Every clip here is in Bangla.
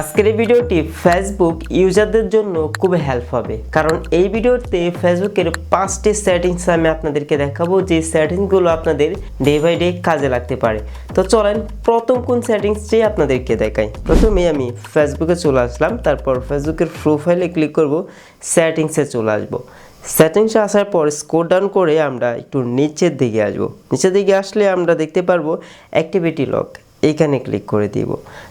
আজকের এই ভিডিওটি ফেসবুক ইউজারদের জন্য খুবই হেল্প হবে। কারণ এই ভিডিওতে ফেসবুকের পাঁচটি সেটিংস আমি আপনাদেরকে দেখাবো, যে সেটিংসগুলো আপনাদের ডে বাই ডে কাজে লাগতে পারে। তো চলেন, প্রথম কোন সেটিংসটি আপনাদেরকে দেখাই। প্রথমে আমি ফেসবুকে চলে আসলাম, তারপর ফেসবুকের প্রোফাইলে ক্লিক করব সেটিংসে চলে আসব। সেটিংসে আসার পর স্কোর ডাউন করে আমরা একটু নিচের দিকে আসব। নিচের দিকে আসলে আমরা দেখতে পারব অ্যাক্টিভিটি লক এইখানে ক্লিক করে দিব।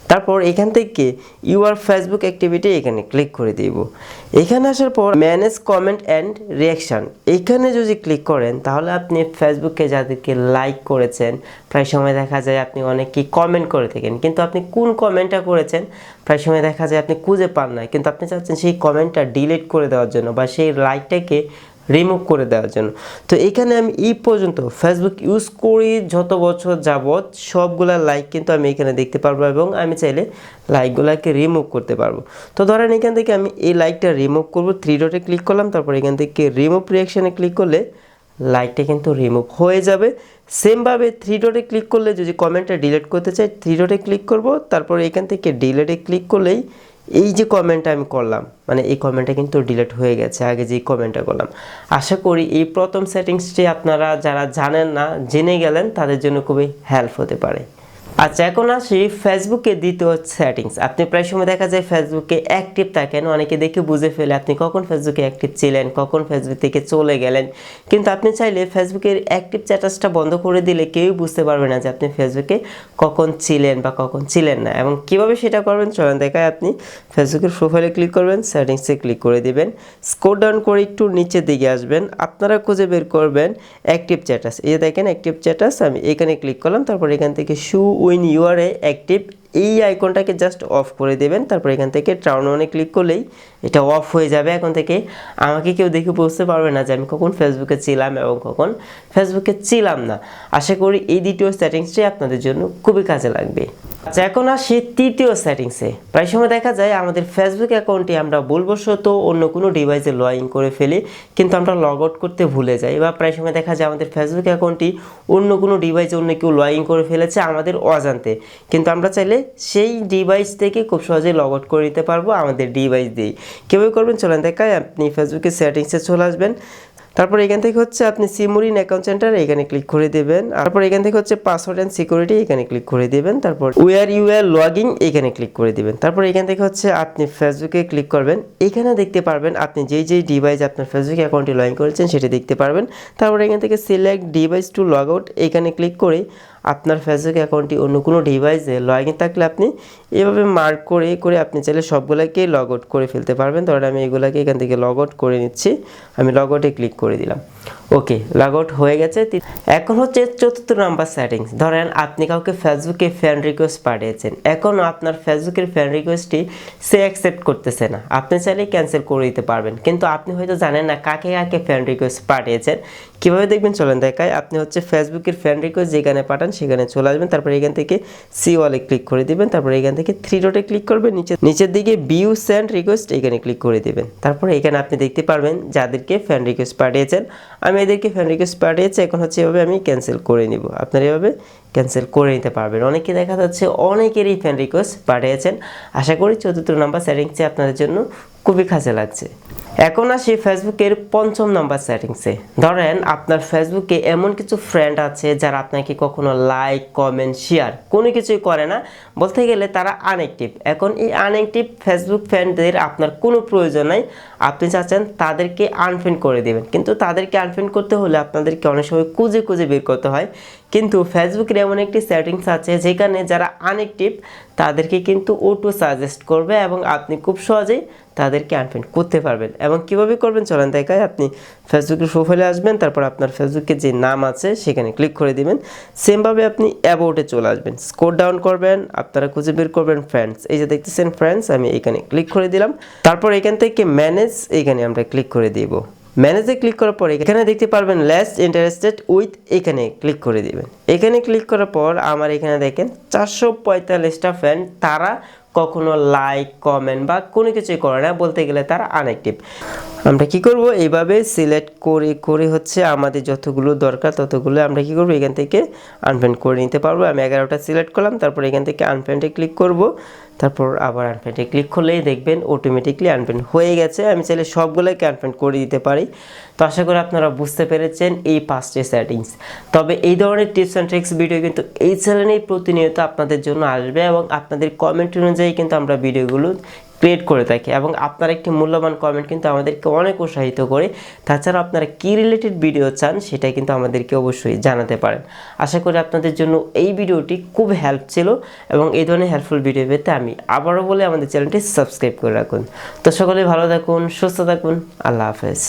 তারপর এখান থেকে ইউআর ফেসবুক অ্যাক্টিভিটি এখানে ক্লিক করে দিব। এখানে আসার পর ম্যানেজ কমেন্ট অ্যান্ড রিয়াকশান এইখানে যদি ক্লিক করেন, তাহলে আপনি ফেসবুকে যাদেরকে লাইক করেছেন, প্রায় সময় দেখা যায় আপনি অনেকেই কমেন্ট করে থাকেন। কিন্তু আপনি কোন কমেন্টটা করেছেন, প্রায় সময় দেখা যায় আপনি খুঁজে পান না কিন্তু আপনি চাচ্ছেন সেই কমেন্টটা ডিলিট করে দেওয়ার জন্য বা সেই লাইকটাকে রিমুভ করে দেওয়ার জন্য। তো এখানে আমি এই পর্যন্ত ফেসবুক ইউজ করি যত বছর যাবৎ, সবগুলা লাইক কিন্তু আমি এখানে দেখতে পারব এবং আমি চাইলে লাইকগুলোকে রিমুভ করতে পারব। তো ধরেন এখান থেকে আমি এই লাইকটা রিমুভ করব থ্রি ডটে ক্লিক করলাম, তারপর এখান থেকে রিমুভ রিয়াকশানে ক্লিক করলে লাইকটা কিন্তু রিমুভ হয়ে যাবে। সেমভাবে থ্রি ডটে ক্লিক করলে যদি কমেন্টটা ডিলিট করতে চাই থ্রি ডটে ক্লিক করব, তারপর এখান থেকে ডিলেটে ক্লিক করলেই এই যে কমেন্টটা আমি করলাম মানে এই কমেন্টটা কিন্তু ডিলিট হয়ে গেছে, আগে যে কমেন্টটা করলাম। আশা করি এই প্রথম সেটিংসটি আপনারা যারা জানেন না, জেনে গেলেন, তাদের জন্য খুবই হেল্প হতে পারে। আচ্ছা এখন আসি ফেসবুকে দ্বিতীয় সেটিংস আপনি প্রায় সময় দেখা যায় ফেসবুকে অ্যাক্টিভ থাকেন, অনেকে দেখে বুঝে ফেলে আপনি কখন ফেসবুকে অ্যাক্টিভ ছিলেন, কখন ফেসবুক থেকে চলে গেলেন। কিন্তু আপনি চাইলে ফেসবুকের অ্যাক্টিভ স্ট্যাটাসটা বন্ধ করে দিলে কেউই বুঝতে পারবে না যে আপনি ফেসবুকে কখন ছিলেন বা কখন ছিলেন না। এবং কীভাবে সেটা করবেন, চলেন দেখায় আপনি। ফেসবুকের প্রোফাইলে ক্লিক করবেন সেটিংসে ক্লিক করে দিবেন। স্কোর ডাউন করে একটু নিচের দিকে আসবেন। আপনারা খুঁজে বের করবেন অ্যাক্টিভ স্ট্যাটাস এই দেখেন অ্যাক্টিভ স্ট্যাটাস আমি এখানে ক্লিক করলাম, তারপর এখান থেকে শু উইন ইউআর এ অ্যাক্টিভ এই আইকনটাকে জাস্ট অফ করে দেবেন। তারপর এখান থেকে টাউন ওয়ানে ক্লিক করলেই এটা অফ হয়ে যাবে। এখন থেকে আমাকে কেউ দেখে বুঝতে পারবে না যে আমি কখন ফেসবুকে ছিলাম এবং কখন ফেসবুকে ছিলাম না। আশা করি এই দ্বিতীয় সেটিংসটি আপনাদের জন্য খুবই কাজে লাগবে। আচ্ছা এখন আসি তৃতীয় সেটিংসে প্রায় সময় দেখা যায় আমাদের ফেসবুক অ্যাকাউন্টটি আমরা ভুলবশত অন্য কোনো ডিভাইসে লগ করে ফেলি, কিন্তু আমরা লগ আউট করতে ভুলে যাই বা প্রায় সময় দেখা যায় আমাদের ফেসবুক অ্যাকাউন্টটি অন্য কোনো ডিভাইসে অন্য কেউ লগ ইন করে ফেলেছে আমাদের অজান্তে। কিন্তু আমরা চাইলে সেই ডিভাইস থেকে খুব সহজেই লগ আউট করে নিতে পারব আমাদের ডিভাইস দিয়েই। কীভাবে করবেন, চলেন দেখায় আপনি ফেসবুকের সেটিংসে চলে আসবেন। তারপর এখান থেকে হচ্ছে আপনি see more in account center এখানে ক্লিক করে দেবেন। তারপর এখান থেকে হচ্ছে পাসওয়ার্ড অ্যান্ড সিকিউরিটি এখানে ক্লিক করে দেবেন। তারপর ওয়ার ইউ আর লগিং এখানে ক্লিক করে দেবেন। তারপর এখান থেকে হচ্ছে আপনি ফেসবুকে ক্লিক করবেন। এখানে দেখতে পারবেন আপনি যেই যেই ডিভাইস আপনার ফেসবুক অ্যাকাউন্টে লগ ইন করেছেন সেটি দেখতে পারবেন। তারপর এখান থেকে select device to log out এখানে ক্লিক করে আপনার ফেসবুক অ্যাকাউন্টটি অন্য কোনো ডিভাইসে লগইন থাকলে আপনি এভাবে মার্ক করে করে আপনি চাইলে সবগুলোকে লগ আউট করে ফেলতে পারবেন। ধরেন আমি এগুলোকে এখান থেকে লগ আউট করে নিচ্ছি। আমি লগ আউটে ক্লিক করে দিলাম। ওকে লগ আউট হয়ে গেছে। এখন হচ্ছে চতুর্থ নাম্বার সেটিংস ধরেন আপনি কাউকে ফেসবুকে ফ্রেন্ড রিকোয়েস্ট পাঠিয়েছেন। এখন আপনার ফেসবুকের ফ্রেন্ড রিকোয়েস্টটি সে অ্যাকসেপ্ট করতেছে না। আপনি চাইলে ক্যান্সেল করে দিতে পারবেন। কিন্তু আপনি হয়তো জানেন না কাকে কাকে ফ্রেন্ড রিকোয়েস্ট পাঠিয়েছেন। কীভাবে দেখবেন? চলেন দেখায় আপনি হচ্ছে ফেসবুকের ফ্রেন্ড রিকোয়েস্ট যেখানে পাঠান সেখানে চলে আসবেন। তারপর এখান থেকে সি ওয়ালে ক্লিক করে দিবেন। তারপর এখান থেকে থ্রি ডটে ক্লিক করবেন। নিচে, নিচের দিকে বিউ সেন্ড রিকোয়েস্ট এখানে ক্লিক করে দিবেন। তারপর এখানে আপনি দেখতে পারবেন যাদেরকে ফ্রেন্ড রিকোয়েস্ট পাঠিয়েছেন। আমি এদেরকে ফ্রেন্ড রিকোয়েস্ট পাঠিয়েছি এখন হচ্ছে এভাবে আমি ক্যান্সেল করে নিব। আপনারা এভাবে ক্যান্সেল করে নিতে পারবেন। অনেকে দেখা যাচ্ছে, অনেকেরই ফ্রেন্ড রিকোয়েস্ট পাঠিয়েছেন। আশা করি চতুর্থ নাম্বার সেটিংসে আপনাদের জন্য খুবই কাজে লাগছে। এখন আসি ফেসবুকের পঞ্চম নাম্বার সেটিংসে। ধরেন, আপনার ফেসবুকে এমন কিছু ফ্রেন্ড আছে যারা আপনাকে কখনো লাইক কমেন্ট শেয়ার কোনো কিছুই করে না। বলতে গেলে তারা আনএক্টিভ এখন এই আনএক্টিভ ফেসবুক ফ্রেন্ডদের আপনার কোনো প্রয়োজন নাই। আপনি চাচ্ছেন তাদেরকে আনফ্রেন্ড করে দেবেন। কিন্তু তাদেরকে আনফ্রেন্ড করতে হলে আপনাদেরকে অনেক সময় খুঁজে খুঁজে বের করতে হয়। কিন্তু ফেসবুকের এমন একটি সেটিংস আছে যেখানে যারা আনএক্টিভ তাদেরকে কিন্তু ওটো সাজেস্ট করবে এবং আপনি খুব সহজেই তাদেরকে আনফ্রেন্ড করতে পারবেন। এবং কীভাবে করবেন চলেন দেখায় আপনি ফেসবুকের প্রোফাইলে আসবেন, তারপর আপনার ফেসবুকে যে নাম আছে সেখানে ক্লিক করে দিবেন। সেমভাবে আপনি অ্যাবাউটে চলে আসবেন। স্কোর ডাউন করবেন, আপনারা খুঁজে বের করবেন ফ্রেন্ডস এই যে দেখতেছেন ফ্রেন্ডস আমি এখানে ক্লিক করে দিলাম। তারপর এখান থেকে ম্যানেজ এখানে আমরা ক্লিক করে দিব। ম্যানেজে ক্লিক করার পর এখানে দেখতে পারবেন লেস ইন্টারেস্টেড উইথ এখানে ক্লিক করে দিবেন। এখানে ক্লিক করার পর আমার এখানে দেখেন চারশো পঁয়তাল্লিশটা ফ্যান তারা কখনো লাইক কমেন্ট বা কোনো কিছুই করে না, বলতে গেলে তারা আনএক্টিভ আমরা কি করব? এইভাবে সিলেক্ট করে করে হচ্ছে আমাদের যতগুলো দরকার ততগুলো আমরা কি করব? এখান থেকে আনফ্রেন্ড করে নিতে পারব। আমি এগারোটা সিলেক্ট করলাম, তারপর এখান থেকে আনফ্রেন্ডে ক্লিক করব। তারপর আবার আনফ্রেন্ডে ক্লিক করলেই দেখবেন অটোমেটিকলি আনফ্রেন্ড হয়ে গেছে। আমি চাইলে সবগুলোকে আনফ্রেন্ড করে দিতে পারি। তো আশা করি আপনারা বুঝতে পেরেছেন এই পাঁচটি সেটিংস তবে এই ধরনের টিপস অ্যান্ড ট্রিক্স ভিডিও কিন্তু এই চ্যানেলেই প্রতিনিয়ত আপনাদের জন্য আসবে এবং আপনাদের কমেন্ট অনুযায়ী কিন্তু আমরা ভিডিওগুলো ক্রিয়েট করে থাকি এবং আপনার একটি মূল্যবান কমেন্ট কিন্তু আমাদেরকে অনেক উৎসাহিত করে। তাছাড়া আপনারা কী রিলেটেড ভিডিও চান সেটা কিন্তু আমাদেরকে অবশ্যই জানাতে পারেন। আশা করি আপনাদের জন্য এই ভিডিওটি খুব হেল্প ছিল এবং এই ধরনের হেল্পফুল ভিডিও পেতে আমি আবারও বলে আমাদের চ্যানেলটি সাবস্ক্রাইব করে রাখুন। তো সকলে ভালো থাকুন, সুস্থ থাকুন, আল্লাহ হাফেজ।